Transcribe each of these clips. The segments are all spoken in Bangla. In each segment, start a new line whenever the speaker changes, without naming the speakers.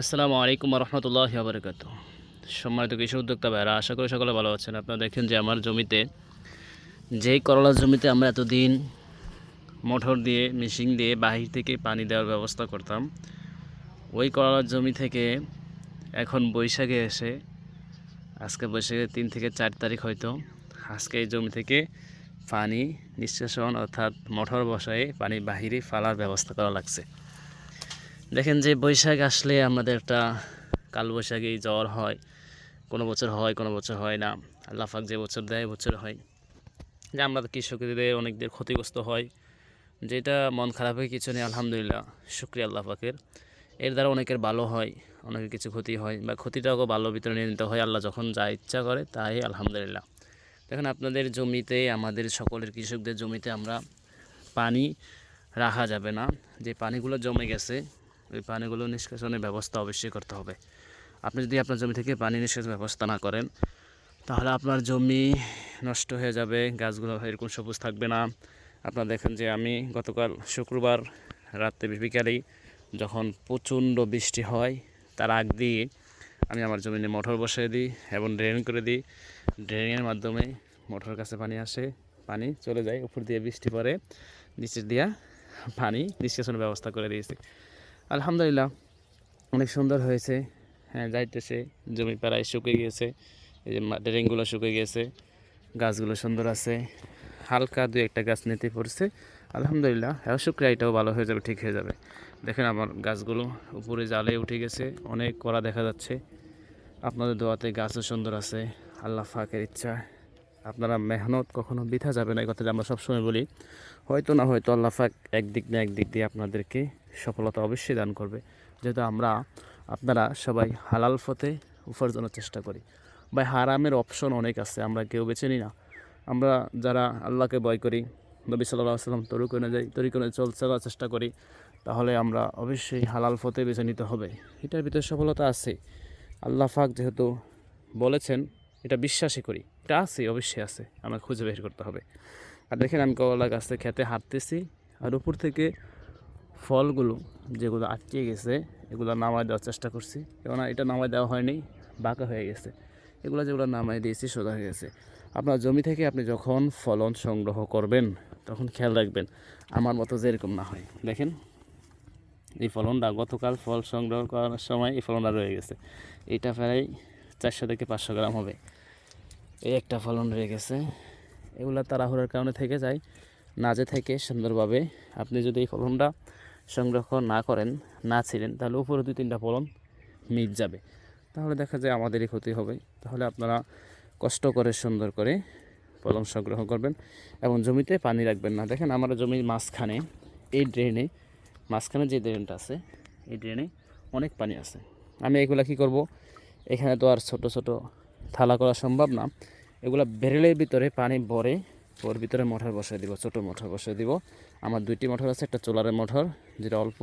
আসসালামু আলাইকুম রহমতুল্লাহ বারকাত সম্মানিত কৃষি উদ্যোক্তা ভাইরা আশা করি সকলে ভালো আছেন। আপনারা দেখেন যে আমার জমিতে যেই করলার জমিতে আমরা এতদিন মোটর দিয়ে, মেশিন দিয়ে বাহির থেকে পানি দেওয়ার ব্যবস্থা করতাম, ওই করলার জমি থেকে এখন বৈশাখে এসে, আজকে বৈশাখে তিন থেকে চার তারিখ হয়তো, আজকে এই জমি থেকে পানি নিষ্কাশন অর্থাৎ মোটর বসায়ে পানি বাহিরে ফালার ব্যবস্থা করা লাগছে। দেখেন যে বৈশাখ আসলে আমাদের একটা কালবৈশাখী জ্বর হয়। কোনো বছর হয়, কোনো বছর হয় না। আল্লাহ পাক যে বছর দেয় বছর হয়। যে আমরা কৃষকদের অনেকদের ক্ষতিগ্রস্ত হয়। যেটা মন খারাপ খারাপের কিছু নেই, আলহামদুলিল্লাহ। শুক্রিয়া আল্লাহ পাকের। এর দ্বারা অনেকের ভালো হয়, অনেকের কিছু ক্ষতি হয় বা ক্ষতিটাও ভালো ভিতরে নিয়ে নিতে হয়। আল্লাহ যখন যা ইচ্ছা করে, তাই আলহামদুলিল্লাহ। দেখেন আপনাদের জমিতে, আমাদের সকলের কৃষকদের জমিতে আমরা পানি রাখা যাবে না। যে পানিগুলো জমে গেছে ওই পানিগুলো নিষ্কাশনের ব্যবস্থা অবশ্যই করতে হবে। আপনি যদি আপনার জমি থেকে পানি নিষ্কাশনের ব্যবস্থা না করেন, তাহলে আপনার জমি নষ্ট হয়ে যাবে, গাছগুলো এরকম সবুজ থাকবে না। আপনারা দেখেন যে আমি গতকাল শুক্রবার রাত্রে বিকালেই যখন প্রচণ্ড বৃষ্টি হয়, তার আগ দিয়ে আমি আমার জমিনে মোটর বসিয়ে দিই এবং ড্রেন করে দিই। ড্রেনের মাধ্যমে মোটরের কাছে পানি আসে, পানি চলে যায়, উপর দিয়ে বৃষ্টি পড়ে নিচে দিয়া পানি নিষ্কাশনের ব্যবস্থা করে দিয়েছি। আলহামদুলিল্লাহ, অনেক সুন্দর হয়েছে। হ্যাঁ যাইতেছে, জমি প্রায় শুকিয়ে গিয়েছে, এই যে ড্রেনগুলো শুকিয়ে গিয়েছে, গাছগুলো সুন্দর আছে। হালকা দু একটা গাছ নিতে পড়ছে। আলহামদুলিল্লাহ হ্যাঁ শুক্রিয়া, এটাও ভালো হয়ে যাবে, ঠিক হয়ে যাবে। দেখেন আমার গাছগুলো উপরে জালে উঠে গেছে, অনেক কড়া দেখা যাচ্ছে। আপনাদের দোয়াতে গাছও সুন্দর আছে। আল্লাহ ফাঁকের ইচ্ছা। আপনারা মেহনত কখনো বৃথা যাবে না, এই কথাটা আমরা সবসময় বলি। হয়তো না হয়তো আল্লাহ ফাক একদিক না একদিক দিয়ে আপনাদেরকে সফলতা অবশ্যই দান করবে। যেহেতু আমরা, আপনারা সবাই হালাল পথে উপার্জনের চেষ্টা করি। বা হারামের অপশন অনেক আছে, আমরা কেউ বেছে নিই না। আমরা যারা আল্লাহকে ভয় করি, নবী সাল্লাহ সাল্লাম তরুক অনুযায়ী তরিক অনুযায়ী চল, চলার চেষ্টা করি, তাহলে আমরা অবশ্যই হালাল পথে বেছে নিতে হবে। এটার ভিতরে সফলতা আছে। আল্লাহ ফাক যেহেতু বলেছেন এটা বিশ্বাসই করি। এটা আছে, অবশ্যই আছে। আমরা খুঁজে বের করতে হবে। আর দেখেন আমি কলা গাছে খেতে হাঁটতেছি আর উপর থেকে ফলগুলো যেগুলো আটকে গেছে, এগুলো নামায় দেওয়ার চেষ্টা করছি। কেননা এটা নামায় দেওয়া হয়নি, বাঁকা হয়ে গেছে। এগুলো যেগুলো নামায় দিয়েছি, সোজা হয়ে গেছে। আপনার জমি থেকে আপনি যখন ফলন সংগ্রহ করবেন, তখন খেয়াল রাখবেন, আমার মতো যেরকম না হয়। দেখেন, এই ফলনটা গতকাল ফল সংগ্রহ করার সময় এই ফলনটা রয়ে গেছে। এটা প্রায় চারশো থেকে পাঁচশো গ্রাম হবে। এই একটা ফলন রয়ে গেছে। এগুলো তাড়াহুড়ার কারণে থেকে যায়। নাজে থেকে সুন্দরভাবে। আপনি যদি এই ফলনটা সংরক্ষণ না করেন, না ছিলেন, তাহলে উপরে দুই তিনটা ফলন মিট যাবে। তাহলে দেখা যায় আমাদেরই ক্ষতি হবে। তাহলে আপনারা কষ্ট করে, সুন্দর করে ফলন সংগ্রহ করবেন এবং জমিতে পানি রাখবেন না। দেখেন আমার জমির মাঝখানে, এই ড্রেনে মাঝখানে যে ড্রেনটা আছে, এই ড্রেনে অনেক পানি আছে। আমি এগুলা কি করব? এখানে তো আর ছোট ছোট থালা করা সম্ভব না। এগুলো বেরেলের ভিতরে পানি ভরে ওর ভিতরে মোটর বসিয়ে দিব, ছোটো মোটর বসিয়ে দিব। আমার দুইটি মোটর আছে, একটা চোলারের মোটর, যেটা অল্প,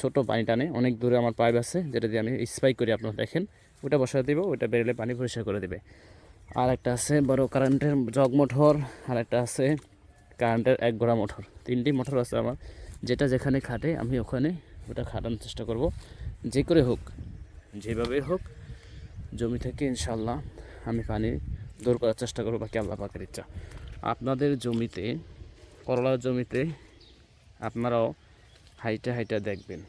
ছোট পানি টানে। অনেক দূরে আমার পাইপ আছে, যেটা দিয়ে আমি স্পাই করি, আপনারা দেখেন। ওটা বসিয়ে দিব, ওটা বেরেলে পানি পরিষ্কার করে দেবে। আর একটা আছে, বড় কারেন্টের জগ মোটর আর একটা আছে কারেন্টের এক গোড়া মোটর তিনটি মোটর আছে আমার। যেটা যেখানে খাটে, আমি ওখানে ওটা খাটানোর চেষ্টা করব। যে করে হোক যেভাবে হোক জমি থেকে ইনশাল্লাহ আমি পানি দূর করার চেষ্টা করব, বাকি আল্লাহ পাকের ইচ্ছা। আপনাদের জমিতে, করলার জমিতে আপনারাও হাইটা হাইটা দেখবেন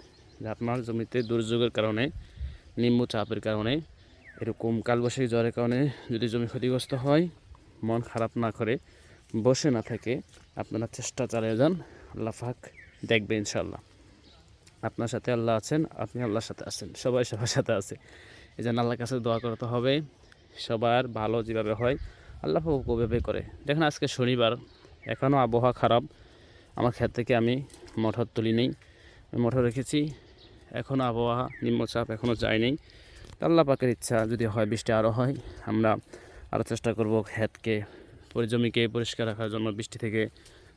যে আপনার জমিতে দুর্যোগের কারণে, নিম্ন চাপের কারণে, এরকম কালবৈশাখী জ্বরের কারণে যদি জমি ক্ষতিগ্রস্ত হয়, মন খারাপ না করে বসে না থাকে আপনারা চেষ্টা চালিয়ে যান, আল্লাহ ফাক দেখবে ইনশাল্লাহ আপনার সাথে আল্লাহ আছেন, আপনি আল্লাহর সাথে আছেন, সবাই সবার সাথে আছে। এই জন্য আল্লাহর কাছে দোয়া করতে হবে সবার ভালো যেভাবে হয়, আল্লাহ ওভাবে করে। দেখেন আজকে শনিবার এখনও আবহাওয়া খারাপ। আমার ক্ষেত থেকে আমি মটর তুলি নেই মটর রেখেছি। এখনও আবহাওয়া নিম্নচাপ এখনও যায়নি আল্লাহ পাকের ইচ্ছা যদি হয়, বৃষ্টি আরও হয়, আমরা আরও চেষ্টা করব ক্ষেতকে জমিকে পরিষ্কার রাখার জন্য। বৃষ্টি থেকে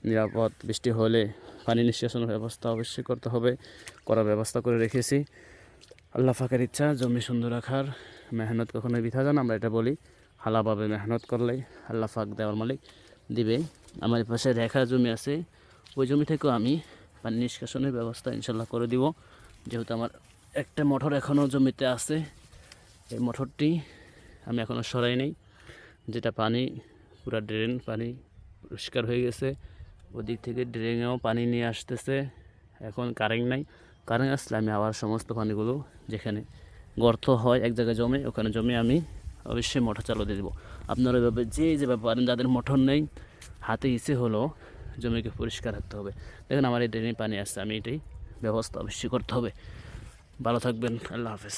নিরাপদ, বৃষ্টি হলে পানি নিষ্কাশনের ব্যবস্থা অবশ্যই করতে হবে। করার ব্যবস্থা করে রেখেছি। আল্লাহ ফাঁকের ইচ্ছা, জমি সুন্দর রাখার, মেহনত কখনো বৃথা যান আমরা এটা বলি। হালাভাবে মেহনত করলে আল্লাহ ফাঁক দেওয়ার মালিক দিবে আমার পাশে রেখা জমি আছে, ওই জমি থেকেও আমি পানি নিষ্কাশনের ব্যবস্থা ইনশাল্লাহ করে দিব। যেহেতু আমার একটা মোটর এখনও জমিতে আছে, এই মোটরটি আমি এখনও সরাই নেই। যেটা পানি, পুরো ড্রেন পানি পরিষ্কার হয়ে গেছে, ওদিক থেকে ড্রেনেও পানি নিয়ে আসতেছে, এখন কারেন্ট নাই। কারেন্ট আসলে আমি আবার সমস্ত পানিগুলো যেখানে গর্ত হয়, এক জায়গায় জমে, ওখানে জমে আমি অবশ্যই মোটর চালু দিয়ে দেবো। আপনারা ওইভাবে যে যেভাবে পারেন, যাদের মোটর নেই, হাতে ইসে হলো, জমিকে পরিষ্কার রাখতে হবে। দেখেন আমার এই ড্রেনে পানি আসছে আমি এটাই ব্যবস্থা অবশ্যই করতে হবে। ভালো থাকবেন, আল্লাহ হাফেজ।